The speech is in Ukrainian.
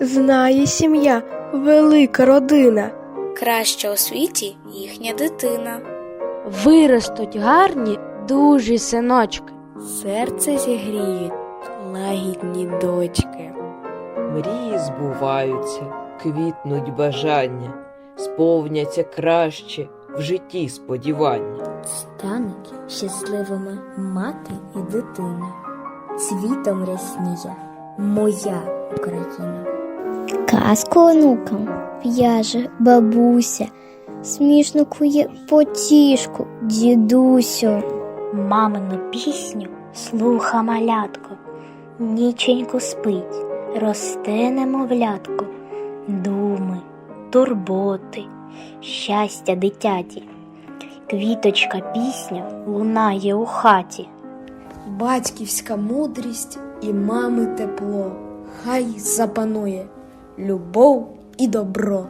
знає сім'я, велика родина. Краща у світі їхня дитина. Виростуть гарні дужі синочки. Серце зігріють лагідні дочки. Мрії збуваються, квітнуть бажання, сповняться краще в житті сподівання. Стануть щасливими мати і дитина. Цвітом рясніє моя Україна. Казку онукам в'яже бабуся, смішно кує потішку, дідусю. Мамину пісню слуха малятко, ніченько спить, росте немовлятко, думи, турботи, щастя дитяті. Квіточка пісня лунає у хаті. Батьківська мудрість і мами тепло. Хай запанує любов і добро.